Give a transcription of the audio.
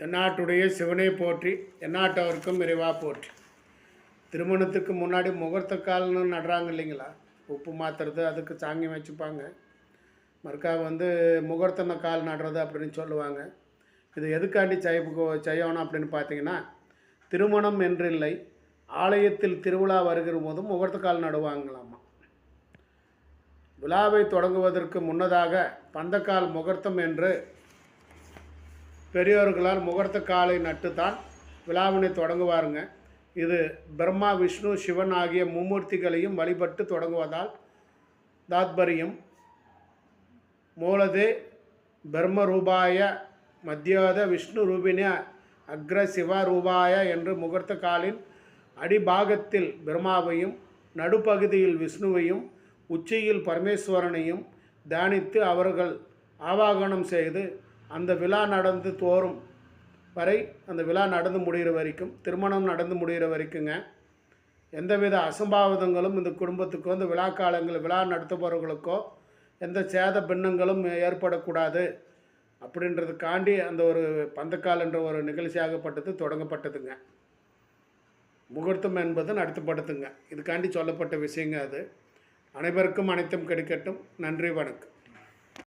தென்னாட்டுடைய சிவனை போற்றி எந்நாட்டவருக்கும் இறைவா போற்றி. திருமணத்துக்கு முன்னாடி முகூர்த்த கால்னு நடுறாங்க இல்லைங்களா? உப்பு மாத்துறது அதுக்கு சாங்கியம் வச்சுப்பாங்க. மறுக்கா வந்து முகூர்த்த கால் நடுறது அப்படின்னு சொல்லுவாங்க. இது எதுக்காண்டி செய்ய செய்யணும் அப்படின்னு பார்த்தீங்கன்னா திருமணம் என்றில்லை ஆலயத்தில் திருவிழா வருகிற போதும் முகூர்த்த கால் நடுவாங்களாமா. விழாவை தொடங்குவதற்கு முன்னதாக பந்தக்கால் முகூர்த்தம் என்று பெரியோர்களால் முகூர்த்த காலை நட்டுத்தான் விழாவினை தொடங்குவாருங்க. இது பிரம்மா விஷ்ணு சிவன் ஆகிய மும்மூர்த்திகளையும் வழிபட்டு தொடங்குவதால் தாத்பரியம் மூலதே பிரம்ம ரூபாய மத்தியோத விஷ்ணு ரூபினே அக்ர சிவ ரூபாய என்று முகூர்த்த காலின் அடிபாகத்தில் பிரம்மாவையும் நடுப்பகுதியில் விஷ்ணுவையும் உச்சியில் பரமேஸ்வரனையும் தியானித்து அவர்கள் ஆவாகனம் செய்து அந்த விழா நடந்து தோறும் வரை அந்த விழா நடந்து முடிகிற வரைக்கும் திருமணம் நடந்து முடிகிற வரைக்குங்க எந்தவித அசம்பாவிதங்களும் இந்த குடும்பத்துக்கோ இந்த விழா காலங்களில் விழா நடத்துபவர்களுக்கோ எந்த சேத பின்னங்களும் ஏற்படக்கூடாது அப்படின்றதுக்காண்டி அந்த ஒரு பந்தக்கால் என்ற ஒரு நிகழ்ச்சியாகப்பட்டது தொடங்கப்பட்டதுங்க. முகூர்த்தம் என்பது நடத்தப்படுதுங்க. இதுக்காண்டி சொல்லப்பட்ட விஷயங்க அது. அனைவருக்கும் அனைத்தும் கிடைக்கட்டும். நன்றி வணக்கம்.